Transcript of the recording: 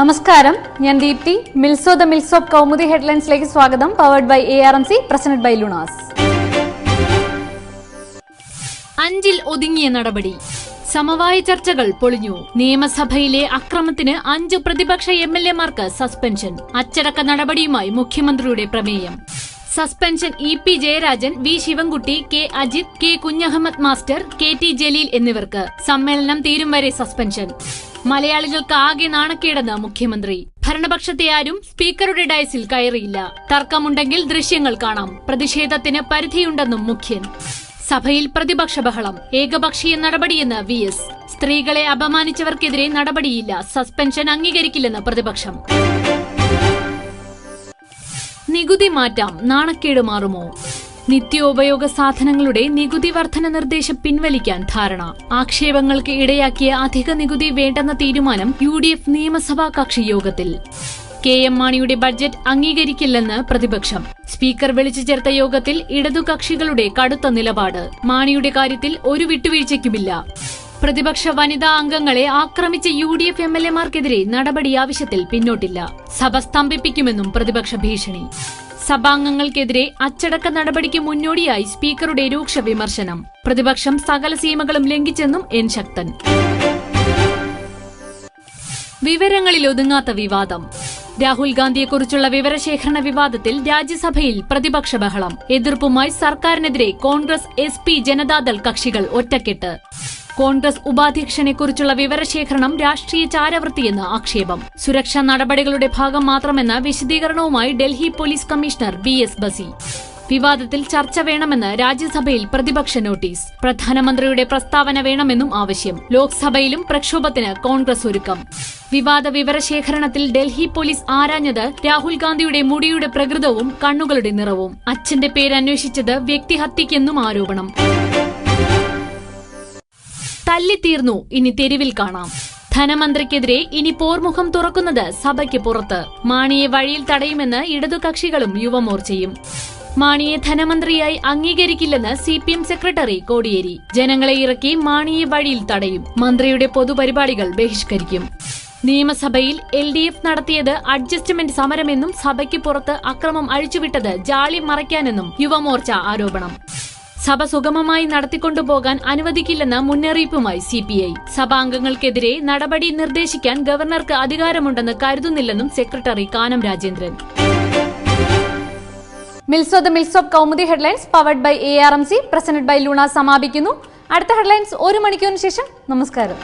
നമസ്കാരം. ഞാൻ ദീപ്തി. മിൽസോ ദ മിൽസ് കൗമുദി ഹെഡ്ലൈൻസിലേക്ക് സ്വാഗതം. Powered by A R M C presented by Lunar's. അഞ്ചിൽ ഒതുങ്ങിയ നടപടി. സമവായ ചർച്ചകൾ പൊളിഞ്ഞു. നിയമസഭയിലെ അക്രമത്തിന് അഞ്ചു പ്രതിപക്ഷ എം എൽ എമാർക്ക് സസ്പെൻഷൻ. അച്ചടക്ക നടപടിയുമായി മുഖ്യമന്ത്രിയുടെ പ്രമേയം. Suspension E P Jayarajan V Sivankutty K Ajith K Kunhammed master K T Jaleel എന്നിവർക്ക് സമ്മേളനം തീരും വരെ സസ്പെൻഷൻ. മലയാളികൾക്ക് ആകെ നാണക്കേടെന്ന് മുഖ്യമന്ത്രി. ഭരണപക്ഷത്തെ ആരും സ്പീക്കറുടെ ഡയസിൽ കയറിയില്ല. തർക്കമുണ്ടെങ്കിൽ ദൃശ്യങ്ങൾ കാണാം. പ്രതിഷേധത്തിന് പരിധിയുണ്ടെന്നും മുഖ്യൻ. സഭയിൽ പ്രതിപക്ഷ ബഹളം. ഏകപക്ഷീയ നടപടിയെന്ന് വി എസ്. സ്ത്രീകളെ അപമാനിച്ചവർക്കെതിരെ നടപടിയില്ല. സസ്പെൻഷൻ അംഗീകരിക്കില്ലെന്ന് പ്രതിപക്ഷം. നികുതി മാറ്റാം നാണക്കേട് മാറുമോ? നിത്യോപയോഗ സാധനങ്ങളുടെ നികുതി വർധന നിർദ്ദേശം പിൻവലിക്കാൻ ധാരണ. ആക്ഷേപങ്ങൾക്ക് ഇടയാക്കിയ അധിക നികുതി വേണ്ടെന്ന തീരുമാനം യു ഡി എഫ് നിയമസഭാ കക്ഷി യോഗത്തിൽ. കെ എം മാണിയുടെ ബഡ്ജറ്റ് അംഗീകരിക്കില്ലെന്ന് പ്രതിപക്ഷം. സ്പീക്കർ വിളിച്ചു ചേർത്ത യോഗത്തിൽ ഇടതുകക്ഷികളുടെ കടുത്ത നിലപാട്. മാണിയുടെ കാര്യത്തിൽ ഒരു വിട്ടുവീഴ്ചയ്ക്കുമില്ല. പ്രതിപക്ഷ വനിതാ അംഗങ്ങളെ ആക്രമിച്ച U D F M L എമാർക്കെതിരെ നടപടി ആവശ്യത്തിൽ പിന്നോട്ടില്ല. സഭ സ്തംഭിപ്പിക്കുമെന്നും പ്രതിപക്ഷ ഭീഷണി. സഭാംഗങ്ങൾക്കെതിരെ അച്ചടക്ക നടപടിക്ക് മുന്നോടിയായി സ്പീക്കറുടെ രൂക്ഷ വിമർശനം. പ്രതിപക്ഷം സകല സീമകളും ലംഘിച്ചെന്നും എൻ ശക്തൻ. വിവരങ്ങളിൽ ഒതുങ്ങാത്ത വിവാദം. രാഹുൽ ഗാന്ധിയെക്കുറിച്ചുള്ള വിവരശേഖരണ വിവാദത്തിൽ രാജ്യസഭയിൽ പ്രതിപക്ഷ ബഹളം. എതിർപ്പുമായി സർക്കാരിനെതിരെ കോൺഗ്രസ് എസ് ജനതാദൾ കക്ഷികൾ ഒറ്റക്കെട്ട്. കോൺഗ്രസ് ഉപാധ്യക്ഷനെക്കുറിച്ചുള്ള വിവരശേഖരണം രാഷ്ട്രീയ ചാരവൃത്തിയെന്ന് ആക്ഷേപം. സുരക്ഷാ നടപടികളുടെ ഭാഗം മാത്രമെന്ന വിശദീകരണവുമായി Delhi police commissioner B S Bassi. വിവാദത്തിൽ ചർച്ച വേണമെന്ന് രാജ്യസഭയിൽ പ്രതിപക്ഷ നോട്ടീസ്. പ്രധാനമന്ത്രിയുടെ പ്രസ്താവന വേണമെന്നും ആവശ്യം. ലോക്സഭയിലും പ്രക്ഷോഭത്തിന് കോൺഗ്രസ് ഒരുക്കം. വിവാദ വിവരശേഖരണത്തിൽ ഡൽഹി പോലീസ് ആരാഞ്ഞത് രാഹുൽ ഗാന്ധിയുടെ മുടിയുടെ പ്രകൃതവും കണ്ണുകളുടെ നിറവും. അച്ഛന്റെ പേര് പേരന്വേഷിച്ചത് വ്യക്തിഹത്യക്കെന്നും ആരോപണം. തല്ലിത്തീർന്നു. ഇനി തെരുവിൽ കാണാം. ധനമന്ത്രിക്കെതിരെ ഇനി പോർമുഖം തുറക്കുന്നത് സഭയ്ക്ക് പുറത്ത്. മാണിയെ വഴിയിൽ തടയുമെന്ന് ഇടതു കക്ഷികളും യുവമോർച്ചയും. മാണിയെ ധനമന്ത്രിയായി അംഗീകരിക്കില്ലെന്ന് C P M secretary Kodiyeri. ജനങ്ങളെ ഇറക്കി മാണിയെ വഴിയിൽ തടയും. മന്ത്രിയുടെ പൊതുപരിപാടികൾ ബഹിഷ്കരിക്കും. നിയമസഭയിൽ എൽ ഡി എഫ് നടത്തിയത് അഡ്ജസ്റ്റ്മെന്റ് സമരമെന്നും സഭയ്ക്ക് പുറത്ത് അക്രമം അഴിച്ചുവിട്ടത് ജാളി മറയ്ക്കാനെന്നും യുവമോർച്ച ആരോപണം. സഭ സുഗമമായി നടത്തിക്കൊണ്ടുപോകാൻ അനുവദിക്കില്ലെന്ന മുന്നറിയിപ്പുമായി സി പി ഐ. സഭാംഗങ്ങൾക്കെതിരെ നടപടി നിർദ്ദേശിക്കാൻ ഗവർണർക്ക് അധികാരമുണ്ടെന്ന് കരുതുന്നില്ലെന്നും secretary Kanam Rajendran. Kaumudi headlines powered by A R M C presented by Lunar സമാപിക്കുന്നു അടുത്ത ഹെഡ്ലൈൻസ് ഒരു മണിക്കൂറിന് ശേഷം നമസ്കാരം